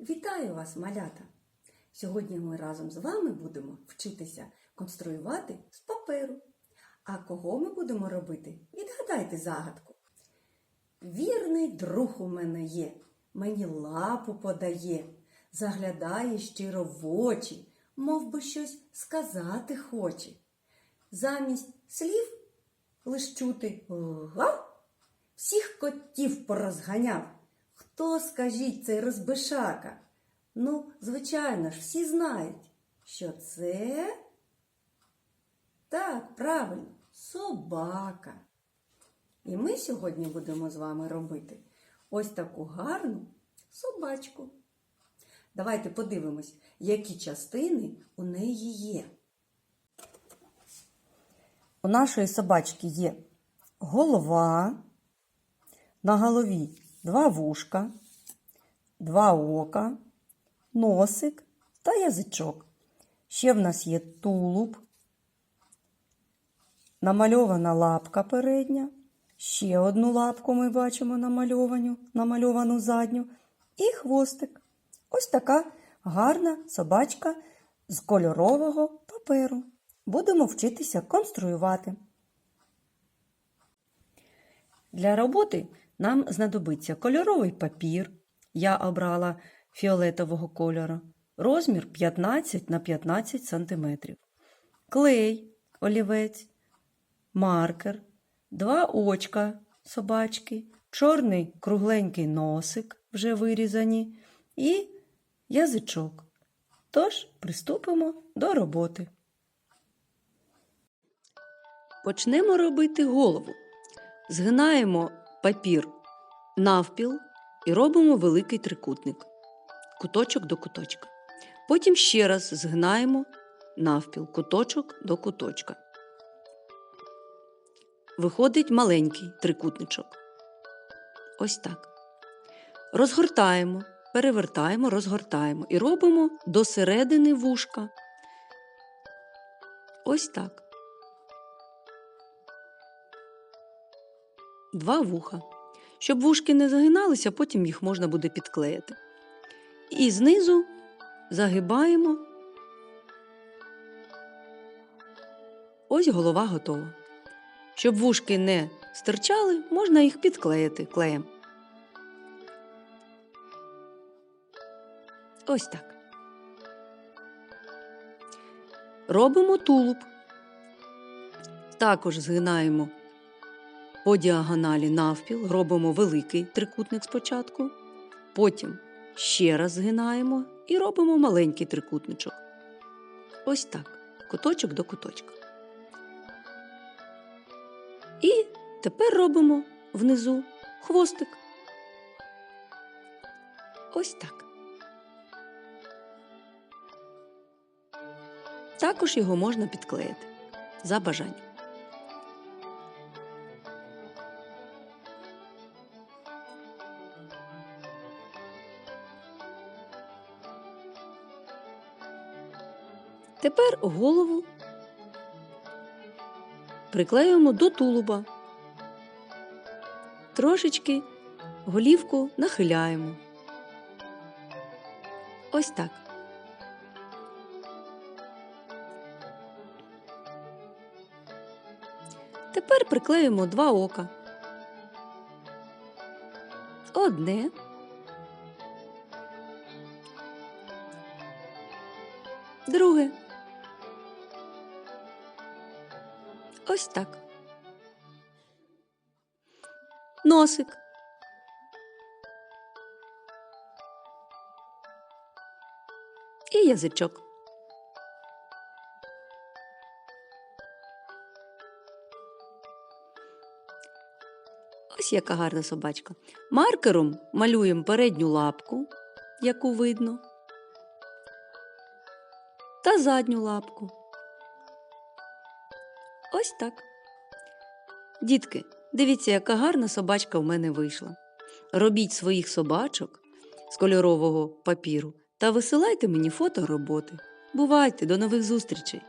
Вітаю вас, малята! Сьогодні ми разом з вами будемо вчитися конструювати з паперу. А кого ми будемо робити? Відгадайте загадку. Вірний друг у мене є, мені лапу подає, заглядає щиро в очі, мов би щось сказати хоче. Замість слів лиш чути гав, всіх котів порозганяв. Хто, скажіть, цей розбишака? Ну, звичайно ж, всі знають, що це так, правильно, собака. І ми сьогодні будемо з вами робити ось таку гарну собачку. Давайте подивимось, які частини у неї є. У нашої собачки є голова, на голові два вушка, два ока, носик та язичок. Ще в нас є тулуб, намальована лапка передня, ще одну лапку ми бачимо намальовану, намальовану задню, і хвостик. Ось така гарна собачка з кольорового паперу. Будемо вчитися конструювати. Для роботи нам знадобиться кольоровий папір. Я обрала фіолетового кольору. Розмір 15 на 15 см. Клей, олівець, маркер, два очка собачки, чорний кругленький носик, вже вирізані, і язичок. Тож приступимо до роботи. Почнемо робити голову. Згинаємо папір навпіл і робимо великий трикутник, куточок до куточка. Потім ще раз згинаємо навпіл, куточок до куточка. Виходить маленький трикутничок. Ось так. Розгортаємо, перевертаємо, розгортаємо і робимо до середини вушка. Ось так. Два вуха. Щоб вушки не загиналися, потім їх можна буде підклеїти. І знизу загибаємо. Ось голова готова. Щоб вушки не стирчали, можна їх підклеїти клеєм. Ось так. Робимо тулуб. Також згинаємо по діагоналі навпіл, робимо великий трикутник спочатку, потім ще раз згинаємо і робимо маленький трикутничок. Ось так, куточок до куточка. І тепер робимо внизу хвостик. Ось так. Також його можна підклеїти за бажанням. Тепер голову приклеюємо до тулуба. Трошечки голівку нахиляємо. Ось так. Тепер приклеїмо два ока. Одне. Друге. Ось так. Носик. І язичок. Ось яка гарна собачка. Маркером малюємо передню лапку, яку видно, та задню лапку. Ось так. Дітки, дивіться, яка гарна собачка в мене вийшла. Робіть своїх собачок з кольорового папіру та висилайте мені фото роботи. Бувайте, до нових зустрічей!